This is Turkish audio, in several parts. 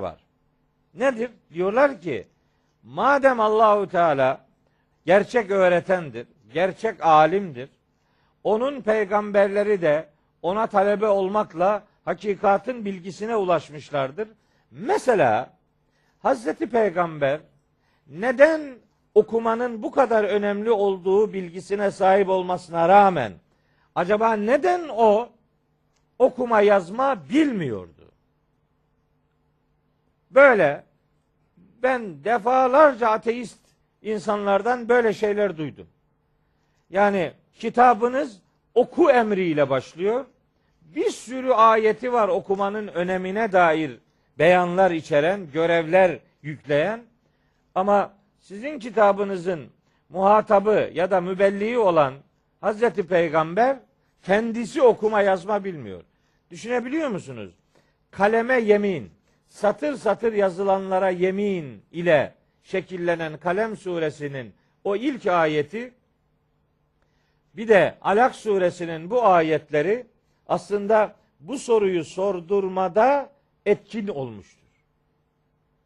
var. Nedir? Diyorlar ki madem Allahu Teala gerçek öğretendir, gerçek alimdir. Onun peygamberleri de ona talebe olmakla hakikatin bilgisine ulaşmışlardır. Mesela Hazreti Peygamber neden okumanın bu kadar önemli olduğu bilgisine sahip olmasına rağmen acaba neden o okuma yazma bilmiyordu? Böyle ben defalarca ateist insanlardan böyle şeyler duydum. Yani kitabınız oku emriyle başlıyor. Bir sürü ayeti var okumanın önemine dair beyanlar içeren, görevler yükleyen. Ama sizin kitabınızın muhatabı ya da mübelliği olan Hazreti Peygamber kendisi okuma yazma bilmiyor. Düşünebiliyor musunuz? Kaleme yemin, satır satır yazılanlara yemin ile şekillenen Kalem suresinin o ilk ayeti bir de Alak suresinin bu ayetleri aslında bu soruyu sordurmada etkin olmuştur.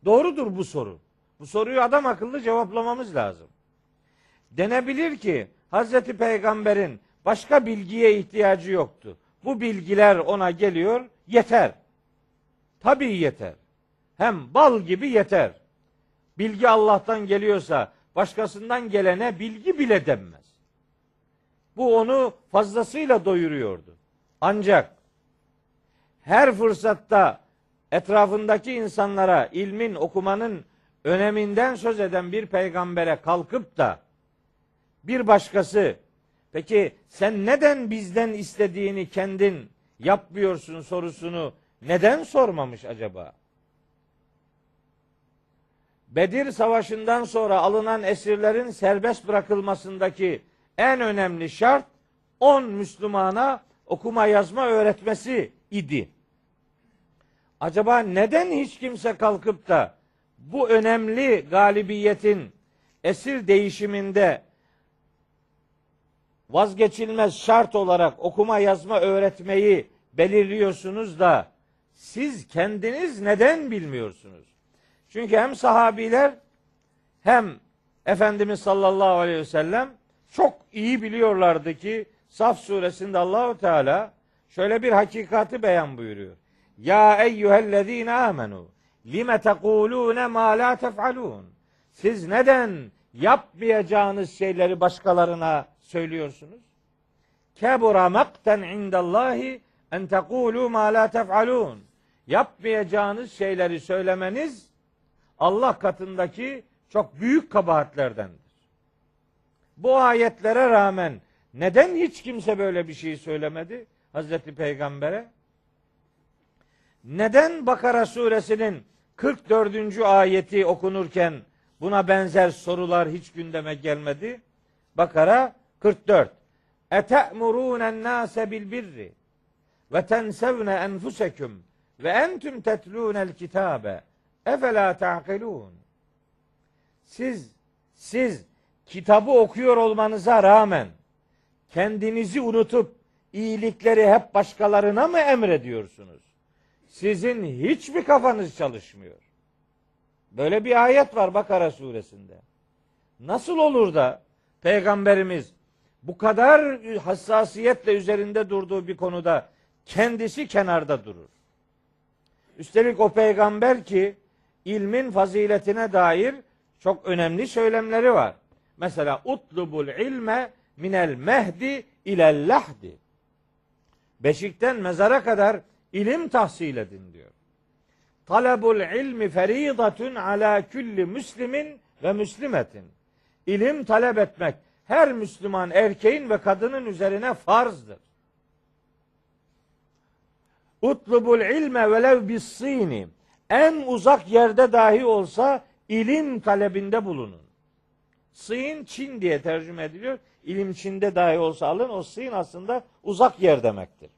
Doğrudur bu soru. Bu soruyu adam akıllı cevaplamamız lazım. Denebilir ki Hazreti Peygamber'in başka bilgiye ihtiyacı yoktu. Bu bilgiler ona geliyor, yeter. Tabii yeter. Hem bal gibi yeter. Bilgi Allah'tan geliyorsa başkasından gelene bilgi bile denmez. Bu onu fazlasıyla doyuruyordu. Ancak her fırsatta etrafındaki insanlara ilmin, okumanın öneminden söz eden bir peygambere kalkıp da bir başkası peki sen neden bizden istediğini kendin yapmıyorsun sorusunu neden sormamış acaba? Bedir Savaşı'ndan sonra alınan esirlerin serbest bırakılmasındaki en önemli şart 10 Müslümana okuma yazma öğretmesi idi. Acaba neden hiç kimse kalkıp da bu önemli galibiyetin esir değişiminde vazgeçilmez şart olarak okuma yazma öğretmeyi belirliyorsunuz da siz kendiniz neden bilmiyorsunuz? Çünkü hem sahabiler hem Efendimiz sallallahu aleyhi ve sellem çok iyi biliyorlardı ki Saf suresinde Allahu Teala şöyle bir hakikati beyan buyuruyor. Ya eyyühellezine amenu lime tekulune ma la tef'alun. Siz neden yapmayacağınız şeyleri başkalarına söylüyorsunuz? Kebura makten indallahi en tekulu ma la tef'alun. Yapmayacağınız şeyleri söylemeniz Allah katındaki çok büyük kabahatlerdendir. Bu ayetlere rağmen neden hiç kimse böyle bir şey söylemedi Hazreti Peygamber'e? Neden Bakara suresinin 44. ayeti okunurken buna benzer sorular hiç gündeme gelmedi? Bakara 44. Ete'murûnen nâse bil birri ve tensevne enfuseküm ve entüm tetlûnel kitâbe efela ta'kilûn. Siz siz kitabı okuyor olmanıza rağmen kendinizi unutup iyilikleri hep başkalarına mı emrediyorsunuz? Sizin hiç mi kafanız çalışmıyor? Böyle bir ayet var Bakara suresinde. Nasıl olur da peygamberimiz bu kadar hassasiyetle üzerinde durduğu bir konuda kendisi kenarda durur? Üstelik o peygamber ki ilmin faziletine dair çok önemli söylemleri var. Mesela utlubul ilme minel mehdi ilel lahdi. Beşikten mezara kadar ilim tahsil edin diyor. Talebul ilmi feridatun ala külli müslimin ve müslimetin. İlim talep etmek her Müslüman erkeğin ve kadının üzerine farzdır. Utlubul ilme velev bis sini. En uzak yerde dahi olsa ilim talebinde bulunun. Sıyın Çin diye tercüme ediliyor. İlim Çin'de dahi olsa alın. O sıyın aslında uzak yer demektir.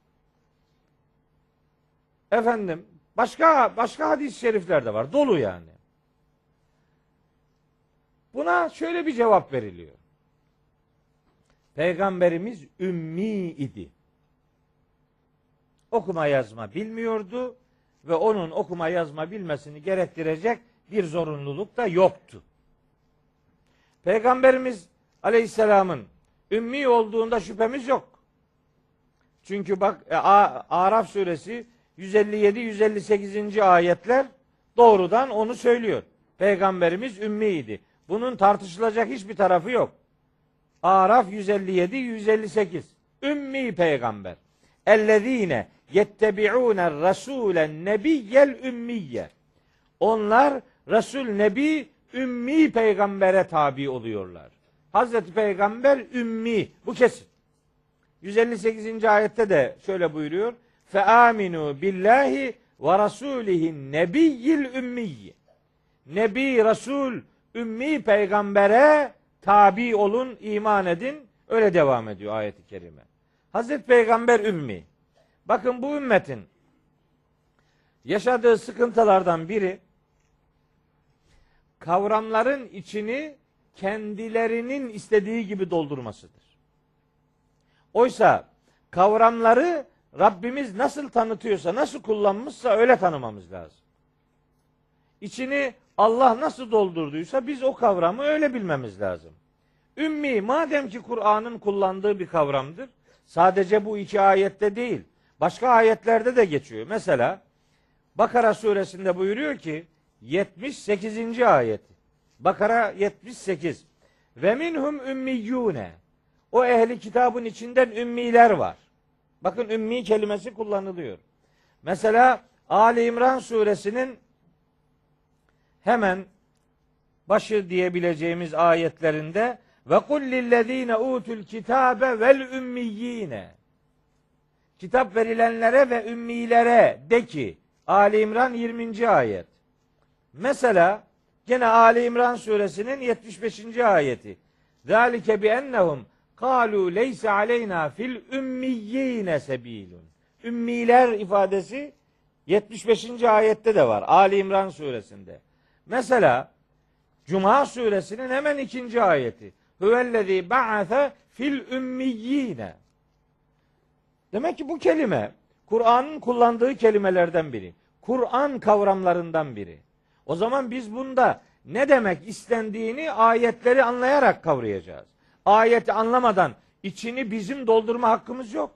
Efendim başka başka hadis-i şerifler de var. Dolu yani. Buna şöyle bir cevap veriliyor. Peygamberimiz ümmi idi. Okuma yazma bilmiyordu ve onun okuma yazma bilmesini gerektirecek bir zorunluluk da yoktu. Peygamberimiz Aleyhisselam'ın ümmi olduğunda şüphemiz yok. Çünkü bak e, Araf suresi 157 158. ayetler doğrudan onu söylüyor. Peygamberimiz ümmiydi. Bunun tartışılacak hiçbir tarafı yok. Araf 157 158. Ümmi peygamber. Ellezine yettebi'ûne rasûlen nebiyyel ümmiyye. Onlar Resul Nebi ümmi peygambere tabi oluyorlar. Hazreti Peygamber ümmi. Bu kesin. 158. ayette de şöyle buyuruyor. Fe aminu billahi ve rasulihin nebiyyil ümmiyye. Nebi, Resul, ümmi peygambere tabi olun, iman edin. Öyle devam ediyor ayet-i kerime. Hazreti Peygamber ümmi. Bakın bu ümmetin yaşadığı sıkıntılardan biri kavramların içini kendilerinin istediği gibi doldurmasıdır. Oysa kavramları Rabbimiz nasıl tanıtıyorsa, nasıl kullanmışsa öyle tanımamız lazım. İçini Allah nasıl doldurduysa biz o kavramı öyle bilmemiz lazım. Ümmi madem ki Kur'an'ın kullandığı bir kavramdır. Sadece bu iki ayette değil. Başka ayetlerde de geçiyor. Mesela Bakara suresinde buyuruyor ki 78. ayet. Bakara 78. Ve minhum ümmiyyune. O ehli kitabın içinden ümmiler var. Bakın ümmi kelimesi kullanılıyor. Mesela Ali İmran suresinin hemen başı diyebileceğimiz ayetlerinde ve kul lillezine utul kitabe vel ümmiyine kitap verilenlere ve ümmilere de ki Ali İmran 20. ayet. Mesela gene Ali İmran suresinin 75. ayeti. Zalike bi ennehum kalu leysa aleyna fil ümmiyine sebilun. Ümmiler ifadesi 75. ayette de var. Ali İmran suresinde. Mesela Cuma suresinin hemen ikinci ayeti. Huvellezî ba'ase fil ümmiyine. Demek ki bu kelime Kur'an'ın kullandığı kelimelerden biri. Kur'an kavramlarından biri. O zaman biz bunda ne demek istendiğini ayetleri anlayarak kavrayacağız. Ayeti anlamadan içini bizim doldurma hakkımız yok.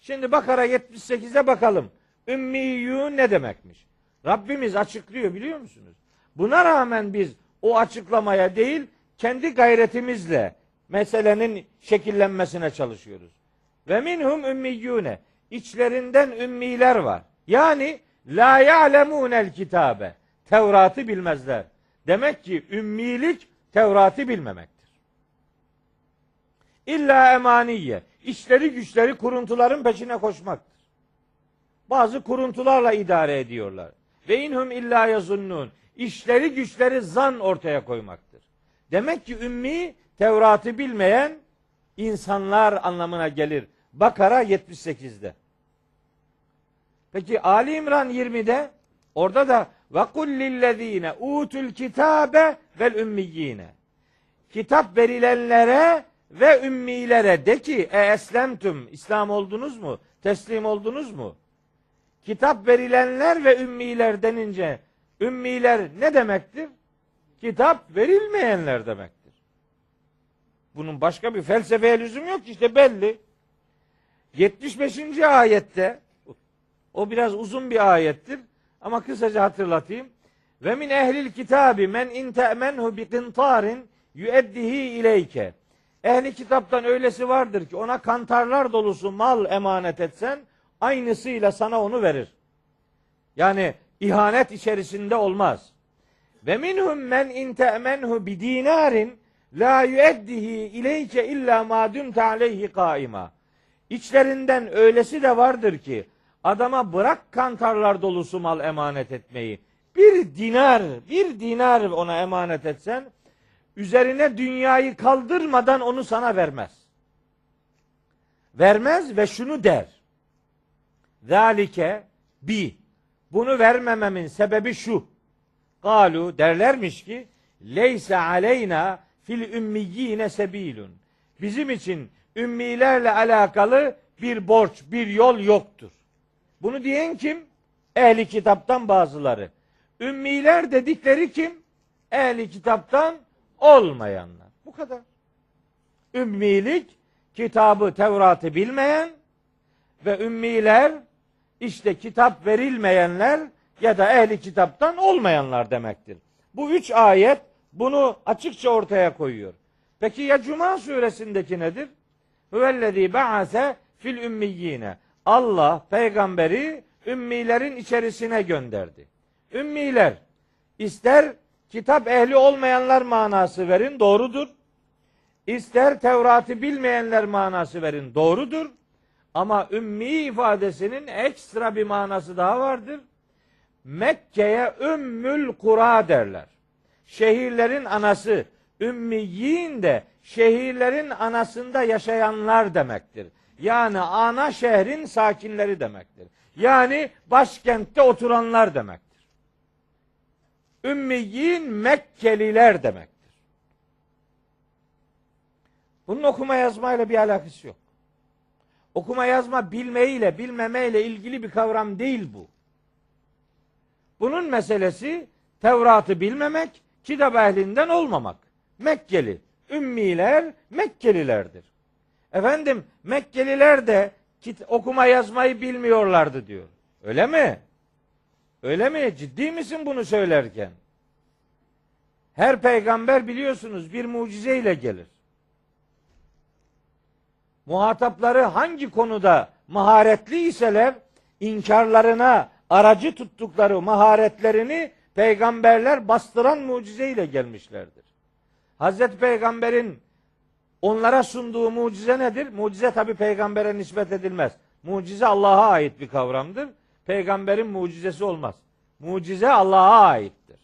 Şimdi Bakara 78'e bakalım. Ümmiyyün ne demekmiş? Rabbimiz açıklıyor biliyor musunuz? Buna rağmen biz o açıklamaya değil kendi gayretimizle meselenin şekillenmesine çalışıyoruz. Ve minhum ümmiyyune. İçlerinden ümmiler var. Yani la ya'lemunel kitabe. Tevrat'ı bilmezler. Demek ki ümmilik Tevrat'ı bilmemektir. İlla emaniye. İşleri güçleri kuruntuların peşine koşmaktır. Bazı kuruntularla idare ediyorlar. Ve inhum illa yazunnun. İşleri güçleri zan ortaya koymaktır. Demek ki ümmi Tevrat'ı bilmeyen insanlar anlamına gelir. Bakara 78'de. Peki Ali İmran 20'de orada da ve kul lillezine utul kitabe vel ümmiyine. Kitap verilenlere ve ümmilere de ki e eslemtüm İslam oldunuz mu? Teslim oldunuz mu? Kitap verilenler ve ümmiler denince ümmiler ne demektir? Kitap verilmeyenler demektir. Bunun başka bir felsefeye lüzum yok işte belli. 75. ayette o biraz uzun bir ayettir ama kısaca hatırlatayım. Ve min ehlil kitabi men in te'menhu bi qintarin yueddihi ileyke. Ehli kitaptan öylesi vardır ki ona kantarlar dolusu mal emanet etsen aynısıyla sana onu verir. Yani ihanet içerisinde olmaz. Ve minhum men in te'menhu bi dinarin la yueddihi ileyke illa ma dumte aleyhi kaima. İçlerinden öylesi de vardır ki adama bırak kantarlar dolusu mal emanet etmeyi. Bir dinar, bir dinar ona emanet etsen üzerine dünyayı kaldırmadan onu sana vermez. Vermez ve şunu der. Zalike bi. Bunu vermememin sebebi şu. Galu derlermiş ki leyse aleyna fil ümmiyine sebilun. Bizim için ümmilerle alakalı bir borç, bir yol yoktur. Bunu diyen kim? Ehli kitaptan bazıları. Ümmiler dedikleri kim? Ehli kitaptan olmayanlar. Bu kadar. Ümmilik kitabı Tevrat'ı bilmeyen ve ümmiler işte kitap verilmeyenler ya da ehli kitaptan olmayanlar demektir. Bu üç ayet bunu açıkça ortaya koyuyor. Peki ya Cuma suresindeki nedir? Huvellezî ba'ase fil ümmiyyine. Allah peygamberi ümmilerin içerisine gönderdi. Ümmiler ister kitap ehli olmayanlar manası verin doğrudur. İster Tevrat'ı bilmeyenler manası verin doğrudur. Ama ümmi ifadesinin ekstra bir manası daha vardır. Mekke'ye ümmül kura derler. Şehirlerin anası, ümmiyin de şehirlerin anasında yaşayanlar demektir. Yani ana şehrin sakinleri demektir. Yani başkentte oturanlar demektir. Ümmiyin Mekkeliler demektir. Bunun okuma yazmayla bir alakası yok. Okuma yazma bilmeyle bilmemeyle ilgili bir kavram değil bu. Bunun meselesi Tevrat'ı bilmemek, kitap ehlinden olmamak. Mekkeli. Ümmiler Mekkelilerdir. Efendim Mekkeliler de kit- okuma yazmayı bilmiyorlardı diyor. Öyle mi? Öyle mi? Ciddi misin bunu söylerken? Her peygamber biliyorsunuz bir mucizeyle gelir. Muhatapları hangi konuda maharetli iseler inkarlarına aracı tuttukları maharetlerini peygamberler bastıran mucizeyle gelmişlerdir. Hazreti Peygamber'in onlara sunduğu mucize nedir? Mucize tabi peygambere nispet edilmez. Mucize Allah'a ait bir kavramdır. Peygamberin mucizesi olmaz. Mucize Allah'a aittir.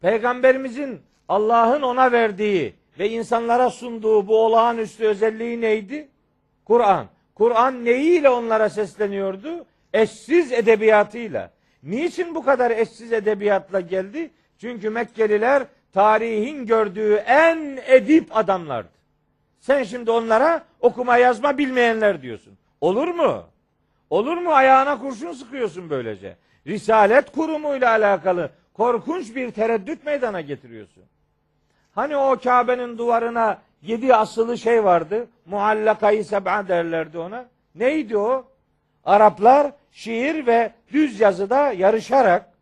Peygamberimizin Allah'ın ona verdiği ve insanlara sunduğu bu olağanüstü özelliği neydi? Kur'an. Kur'an neyiyle onlara sesleniyordu? Eşsiz edebiyatıyla. Niçin bu kadar eşsiz edebiyatla geldi? Çünkü Mekkeliler tarihin gördüğü en edip adamlardı. Sen şimdi onlara okuma yazma bilmeyenler diyorsun. Olur mu? Olur mu? Ayağına kurşun sıkıyorsun böylece. Risalet kurumuyla alakalı korkunç bir tereddüt meydana getiriyorsun. Hani o Kabe'nin duvarına yedi asılı şey vardı. Muallakayı seb'a derlerdi ona. Neydi o? Araplar şiir ve düz yazıda yarışarak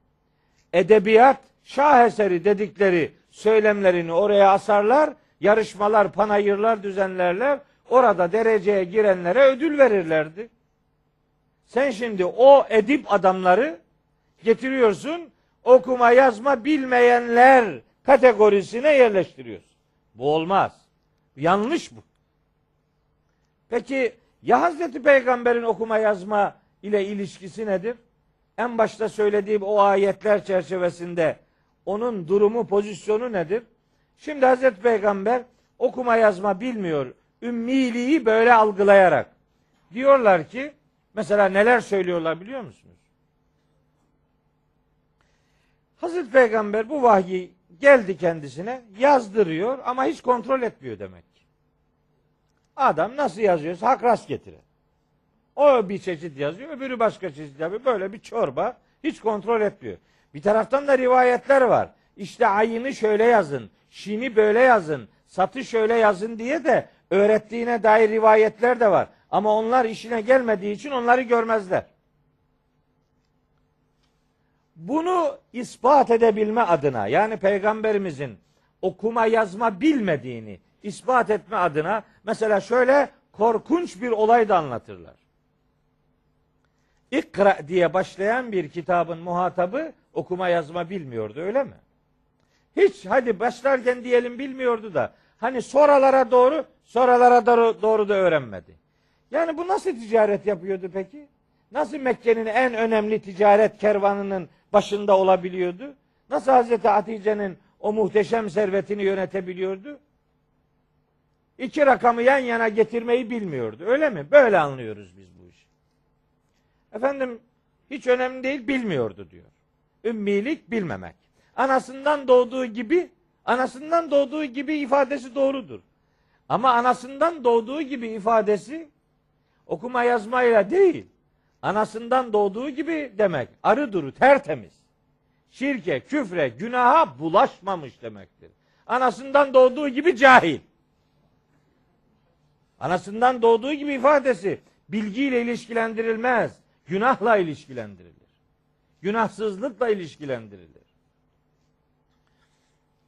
edebiyat şaheseri dedikleri söylemlerini oraya asarlar. Yarışmalar, panayırlar düzenlerler. Orada dereceye girenlere ödül verirlerdi. Sen şimdi o edip adamları getiriyorsun okuma yazma bilmeyenler kategorisine yerleştiriyorsun. Bu olmaz. Yanlış bu. Peki ya Hazreti Peygamber'in okuma yazma ile ilişkisi nedir? En başta söylediğim o ayetler çerçevesinde onun durumu, pozisyonu nedir? Şimdi Hazreti Peygamber okuma yazma bilmiyor. Ümmiliği böyle algılayarak. Diyorlar ki mesela neler söylüyorlar biliyor musunuz? Hazreti Peygamber bu vahyi geldi kendisine yazdırıyor ama hiç kontrol etmiyor demek. Adam nasıl yazıyorsa hak rast getire. O bir çeşit yazıyor, öbürü başka çeşit yapıyor. Böyle bir çorba hiç kontrol etmiyor. Bir taraftan da rivayetler var. İşte ayını şöyle yazın, şini böyle yazın, satı şöyle yazın diye de öğrettiğine dair rivayetler de var. Ama onlar işine gelmediği için onları görmezler. Bunu ispat edebilme adına yani peygamberimizin okuma yazma bilmediğini ispat etme adına mesela şöyle korkunç bir olay da anlatırlar. İkra diye başlayan bir kitabın muhatabı okuma yazma bilmiyordu öyle mi? Hiç hadi başlarken diyelim bilmiyordu da hani soralara doğru soralara doğru, doğru da öğrenmedi. Yani bu nasıl ticaret yapıyordu peki? Nasıl Mekke'nin en önemli ticaret kervanının başında olabiliyordu? Nasıl Hazreti Hatice'nin o muhteşem servetini yönetebiliyordu? İki rakamı yan yana getirmeyi bilmiyordu. Öyle mi? Böyle anlıyoruz biz bu işi. Efendim hiç önemli değil bilmiyordu diyor. Ümmilik bilmemek. Anasından doğduğu gibi anasından doğduğu gibi ifadesi doğrudur. Ama anasından doğduğu gibi ifadesi okuma yazmayla değil. Anasından doğduğu gibi demek. Arı duru tertemiz. Şirke, küfre, günaha bulaşmamış demektir. Anasından doğduğu gibi cahil. Anasından doğduğu gibi ifadesi bilgiyle ilişkilendirilmez. Günahla ilişkilendirilir. Günahsızlıkla ilişkilendirilir.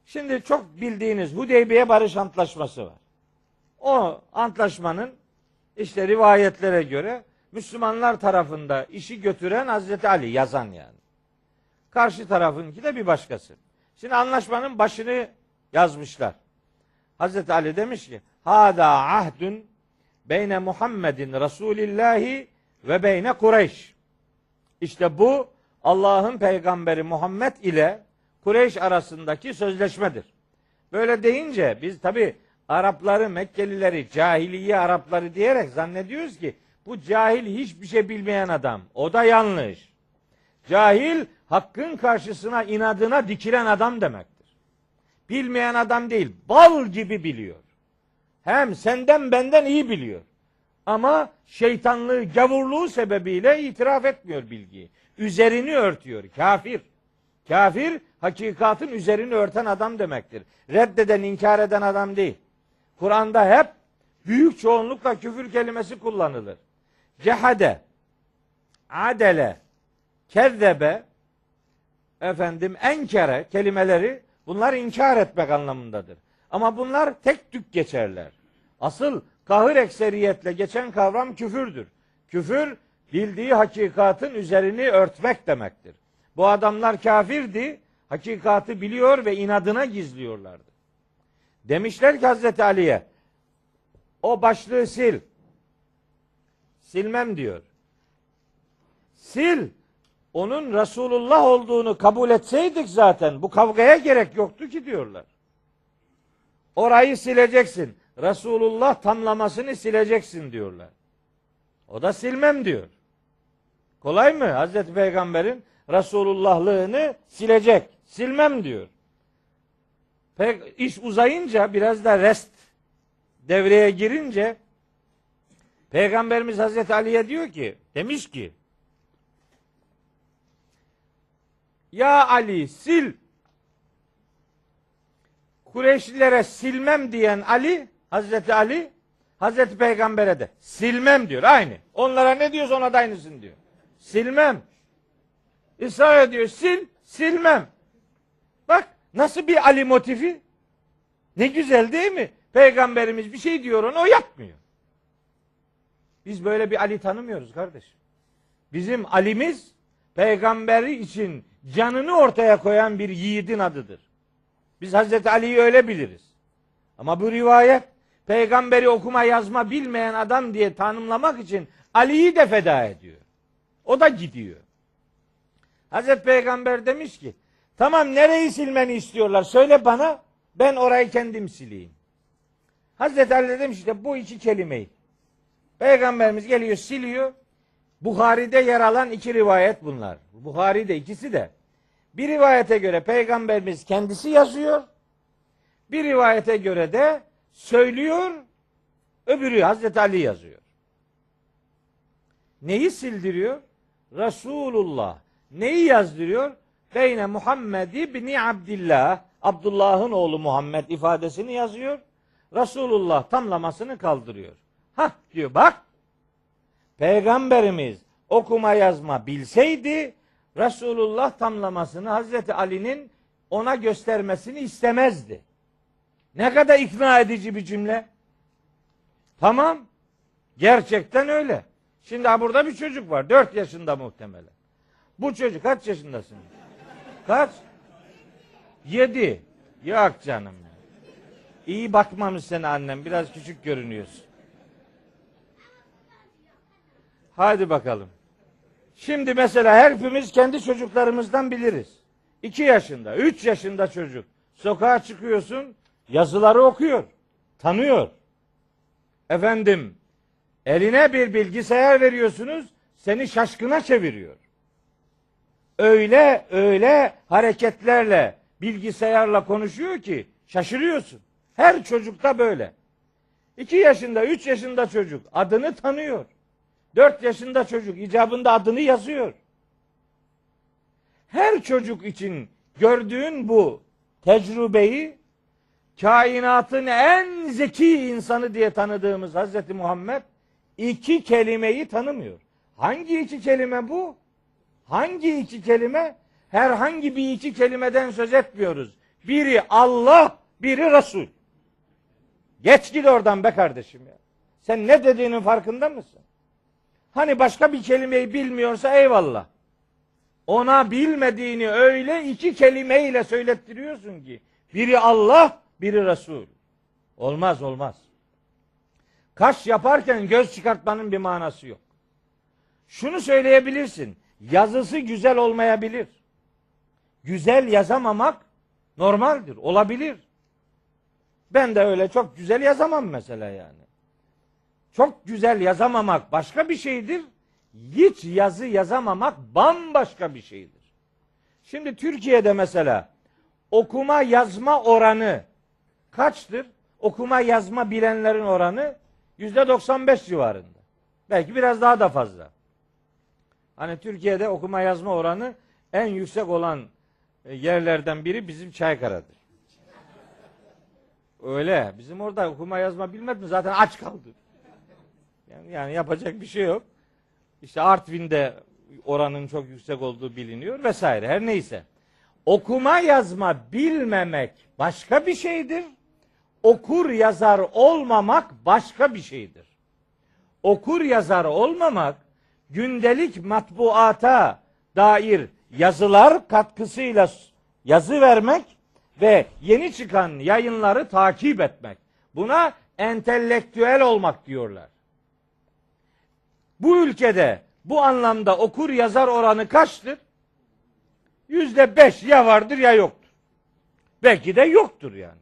Şimdi çok bildiğiniz Hudeybiye Barış Antlaşması var. O antlaşmanın işte rivayetlere göre Müslümanlar tarafında işi götüren Hazreti Ali yazan yani. Karşı tarafınki de bir başkası. Şimdi anlaşmanın başını yazmışlar. Hazreti Ali demiş ki Hada ahdun beyne Muhammedin Resulillahi ve beyne Kureyş. İşte bu Allah'ın peygamberi Muhammed ile Kureyş arasındaki sözleşmedir. Böyle deyince biz tabi Arapları, Mekkelileri, cahiliye Arapları diyerek zannediyoruz ki bu cahil hiçbir şey bilmeyen adam. O da yanlış. Cahil hakkın karşısına inadına dikilen adam demektir. Bilmeyen adam değil, bal gibi biliyor. Hem senden benden iyi biliyor. Ama şeytanlığı, gavurluğu sebebiyle itiraf etmiyor bilgiyi. Üzerini örtüyor. Kafir. Kafir hakikatın üzerini örten adam demektir. Reddeden, inkar eden adam değil. Kur'an'da hep büyük çoğunlukla küfür kelimesi kullanılır. Cehade, adele, kezzebe, efendim enkere kelimeleri bunlar inkar etmek anlamındadır. Ama bunlar tek tük geçerler. Asıl kahır ekseriyetle geçen kavram küfürdür. Küfür bildiği hakikatın üzerini örtmek demektir. Bu adamlar kafirdi, hakikatı biliyor ve inadına gizliyorlardı. Demişler ki Hazreti Ali'ye o başlığı sil. Silmem diyor. Sil. Onun Resulullah olduğunu kabul etseydik zaten bu kavgaya gerek yoktu ki diyorlar. Orayı sileceksin. Resulullah tamlamasını sileceksin diyorlar. O da silmem diyor. Kolay mı? Hazreti Peygamber'in Resulullahlığını silecek. Silmem diyor. Pek iş uzayınca biraz da rest devreye girince Peygamberimiz Hazreti Ali'ye diyor ki demiş ki Ya Ali sil Kureyşlilere silmem diyen Ali Hazreti Ali Hazreti Peygamber'e de silmem diyor aynı. Onlara ne diyorsa ona da aynısını diyor. Silmem. İsra ediyor sil silmem. Bak nasıl bir Ali motifi? Ne güzel değil mi? Peygamberimiz bir şey diyor ona o yapmıyor. Biz böyle bir Ali tanımıyoruz kardeşim. Bizim Ali'miz peygamberi için canını ortaya koyan bir yiğidin adıdır. Biz Hazreti Ali'yi öyle biliriz. Ama bu rivayet peygamberi okuma yazma bilmeyen adam diye tanımlamak için Ali'yi de feda ediyor. O da gidiyor. Hazreti Peygamber demiş ki tamam nereyi silmeni istiyorlar söyle bana ben orayı kendim sileyim. Hazreti Ali demiş işte bu iki kelimeyi. Peygamberimiz geliyor siliyor. Buhari'de yer alan iki rivayet bunlar. Buhari'de ikisi de. Bir rivayete göre peygamberimiz kendisi yazıyor. Bir rivayete göre de söylüyor. Öbürü Hazreti Ali yazıyor. Neyi sildiriyor? Resulullah. Neyi yazdırıyor? Beyne Muhammed ibni Abdillah. Abdullah'ın oğlu Muhammed ifadesini yazıyor. Resulullah tamlamasını kaldırıyor. Ha diyor bak. Peygamberimiz okuma yazma bilseydi Resulullah tamlamasını Hazreti Ali'nin ona göstermesini istemezdi. Ne kadar ikna edici bir cümle. Tamam. Gerçekten öyle. Şimdi burada bir çocuk var. Dört yaşında muhtemelen. Bu çocuk kaç yaşındasın? Kaç? Yedi. Yok canım. İyi bakmamış seni annem. Biraz küçük görünüyorsun. Hadi bakalım. Şimdi mesela hepimiz kendi çocuklarımızdan biliriz. İki yaşında, üç yaşında çocuk. Sokağa çıkıyorsun, yazıları okuyor, tanıyor. Efendim, eline bir bilgisayar veriyorsunuz, seni şaşkına çeviriyor. Öyle öyle hareketlerle bilgisayarla konuşuyor ki şaşırıyorsun. Her çocukta böyle. İki yaşında, üç yaşında çocuk adını tanıyor. 4 yaşında çocuk icabında adını yazıyor. Her çocuk için gördüğün bu tecrübeyi kainatın en zeki insanı diye tanıdığımız Hazreti Muhammed iki kelimeyi tanımıyor. Hangi iki kelime bu? Hangi iki kelime? Herhangi bir iki kelimeden söz etmiyoruz. Biri Allah, biri Resul. Geç git oradan be kardeşim ya. Sen ne dediğinin farkında mısın? Hani başka bir kelimeyi bilmiyorsa eyvallah. Ona bilmediğini öyle iki kelimeyle söylettiriyorsun ki. Biri Allah, biri Resul. Olmaz olmaz. Kaş yaparken göz çıkartmanın bir manası yok. Şunu söyleyebilirsin. Yazısı güzel olmayabilir. Güzel yazamamak normaldir. Olabilir. Ben de öyle çok güzel yazamam mesela yani. Çok güzel yazamamak başka bir şeydir. Hiç yazı yazamamak bambaşka bir şeydir. Şimdi Türkiye'de mesela okuma yazma oranı kaçtır? Okuma yazma bilenlerin oranı yüzde 95 civarında. Belki biraz daha da fazla. Hani Türkiye'de okuma yazma oranı en yüksek olan e, yerlerden biri bizim Çaykara'dır. Öyle. Bizim orada okuma yazma bilmez mi? Zaten aç kaldı. Yani, yani yapacak bir şey yok. İşte Artvin'de oranın çok yüksek olduğu biliniyor vesaire. Her neyse. Okuma yazma bilmemek başka bir şeydir. Okur yazar olmamak başka bir şeydir. Okur yazar olmamak gündelik matbuata dair yazılar katkısıyla yazı vermek ve yeni çıkan yayınları takip etmek. Buna entelektüel olmak diyorlar. Bu ülkede bu anlamda okur yazar oranı kaçtır? Yüzde beş ya vardır ya yoktur. Belki de yoktur yani.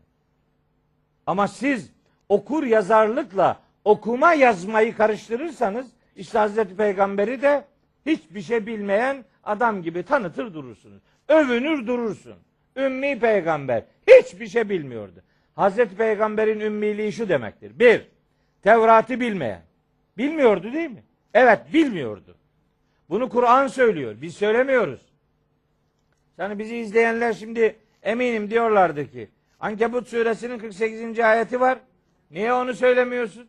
Ama siz okur yazarlıkla okuma yazmayı karıştırırsanız işte Hazreti Peygamberi de hiçbir şey bilmeyen adam gibi tanıtır durursunuz. Övünür durursun. Ümmi peygamber hiçbir şey bilmiyordu. Hazreti Peygamber'in ümmiliği şu demektir. Bir, Tevrat'ı bilmeyen. Bilmiyordu değil mi? Evet bilmiyordu. Bunu Kur'an söylüyor. Biz söylemiyoruz. Yani bizi izleyenler şimdi eminim diyorlardı ki Ankebut suresinin 48. ayeti var. Niye onu söylemiyorsun?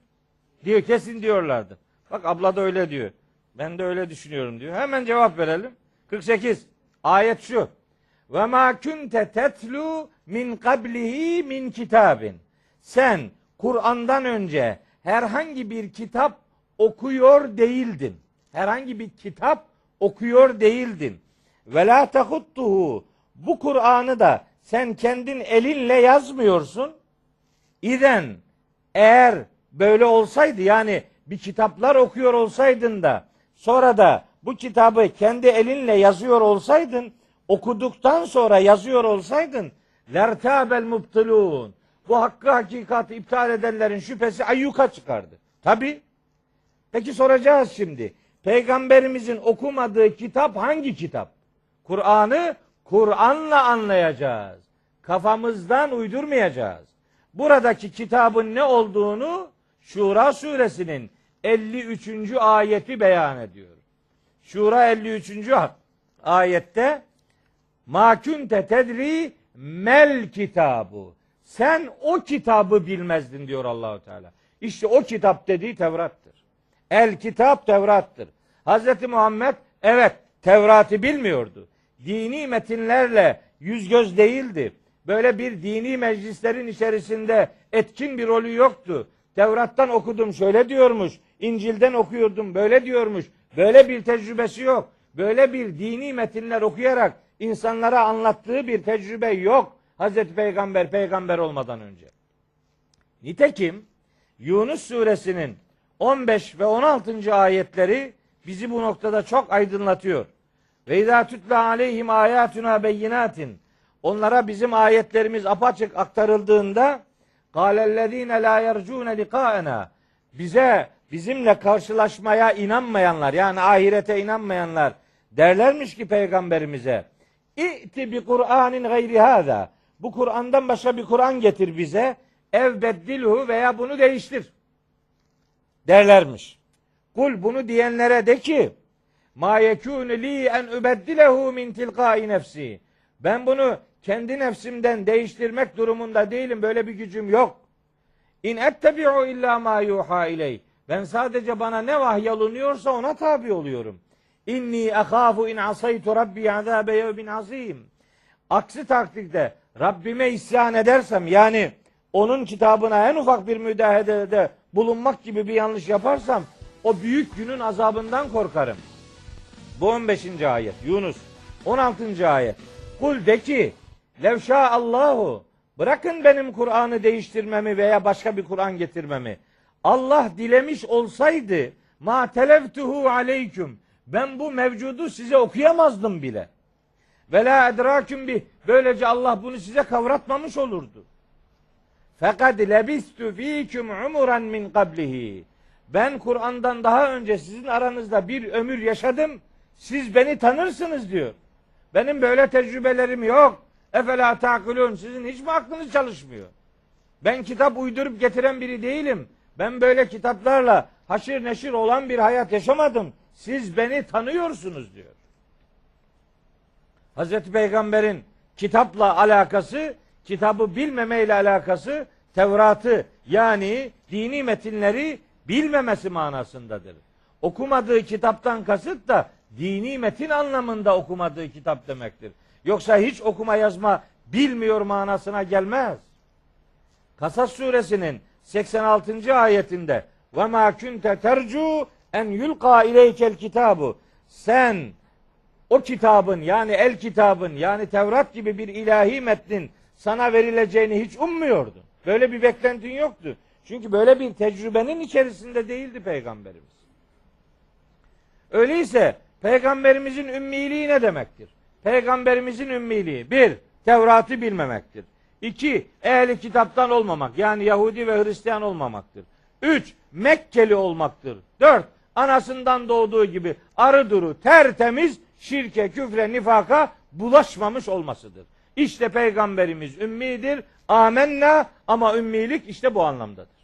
Diyor kesin diyorlardı. Bak abla da öyle diyor. Ben de öyle düşünüyorum diyor. Hemen cevap verelim. 48. Ayet şu. Ve ma kunte tetlu min qablihi min kitabin. Sen Kur'an'dan önce herhangi bir kitap okuyor değildin. Herhangi bir kitap okuyor değildin. Ve la tahuttuhu. Bu Kur'an'ı da sen kendin elinle yazmıyorsun. İden eğer böyle olsaydı yani bir kitaplar okuyor olsaydın da sonra da bu kitabı kendi elinle yazıyor olsaydın okuduktan sonra yazıyor olsaydın lertabel mubtilun bu hakkı hakikati iptal edenlerin şüphesi ayyuka çıkardı. Tabi. Peki soracağız şimdi. Peygamberimizin okumadığı kitap hangi kitap? Kur'an'ı Kur'an'la anlayacağız. Kafamızdan uydurmayacağız. Buradaki kitabın ne olduğunu Şura suresinin 53. ayeti beyan ediyor. Şura 53. ayette Ma kunte tedri mel kitabu. Sen o kitabı bilmezdin diyor Allahu Teala. İşte o kitap dediği Tevrat'tır. El kitap Tevrat'tır. Hazreti Muhammed evet Tevrat'ı bilmiyordu. Dini metinlerle yüz göz değildi. Böyle bir dini meclislerin içerisinde etkin bir rolü yoktu. Tevrat'tan okudum şöyle diyormuş. İncil'den okuyordum böyle diyormuş. Böyle bir tecrübesi yok. Böyle bir dini metinler okuyarak insanlara anlattığı bir tecrübe yok. Hazreti Peygamber peygamber olmadan önce. Nitekim Yunus suresinin 15 ve 16. ayetleri bizi bu noktada çok aydınlatıyor. Ve izâ tutla aleyhim âyâtuna beyinatin. Onlara bizim ayetlerimiz apaçık aktarıldığında kâlellezîne lâ yercûne likâena. Bize bizimle karşılaşmaya inanmayanlar yani ahirete inanmayanlar derlermiş ki peygamberimize İ'ti bi Kur'anin gayri hâzâ. Bu Kur'an'dan başka bir Kur'an getir bize. Ev beddilhu veya bunu değiştir. Derlermiş. Kul bunu diyenlere de ki ma yekûnü li en übeddilehu min tilkai nefsi. Ben bunu kendi nefsimden değiştirmek durumunda değilim. Böyle bir gücüm yok. İn ettebi'u illa ma yuha iley. Ben sadece bana ne vahyalınıyorsa ona tabi oluyorum. İnni ahafu in asaytu rabbi azabe yevmin azim. Aksi takdirde Rabbime isyan edersem yani onun kitabına en ufak bir müdahalede bulunmak gibi bir yanlış yaparsam o büyük günün azabından korkarım. Bu 15. ayet Yunus. 16. ayet. Kul de ki levşa Allahu bırakın benim Kur'an'ı değiştirmemi veya başka bir Kur'an getirmemi. Allah dilemiş olsaydı ma televtuhu aleyküm ben bu mevcudu size okuyamazdım bile. Ve la edraküm bi böylece Allah bunu size kavratmamış olurdu. Fakat lebistu fiküm umuran min qablihi. Ben Kur'an'dan daha önce sizin aranızda bir ömür yaşadım. Siz beni tanırsınız diyor. Benim böyle tecrübelerim yok. Efela takulun. Sizin hiç mi aklınız çalışmıyor? Ben kitap uydurup getiren biri değilim. Ben böyle kitaplarla haşir neşir olan bir hayat yaşamadım. Siz beni tanıyorsunuz diyor. Hazreti Peygamber'in kitapla alakası, kitabı bilmemeyle alakası, Tevrat'ı yani dini metinleri bilmemesi manasındadır. Okumadığı kitaptan kasıt da dini metin anlamında okumadığı kitap demektir. Yoksa hiç okuma yazma bilmiyor manasına gelmez. Kasas suresinin 86. ayetinde ve ma kunte tercu en yulqa ileykel kitabu sen o kitabın yani el kitabın yani Tevrat gibi bir ilahi metnin sana verileceğini hiç ummuyordun. Böyle bir beklentin yoktu. Çünkü böyle bir tecrübenin içerisinde değildi peygamberimiz. Öyleyse peygamberimizin ümmiliği ne demektir? Peygamberimizin ümmiliği bir, Tevrat'ı bilmemektir. İki, ehli kitaptan olmamak yani Yahudi ve Hristiyan olmamaktır. Üç, Mekkeli olmaktır. Dört, anasından doğduğu gibi arı duru tertemiz şirke, küfre, nifaka bulaşmamış olmasıdır. İşte peygamberimiz ümmidir. Amenna ama ümmilik işte bu anlamdadır.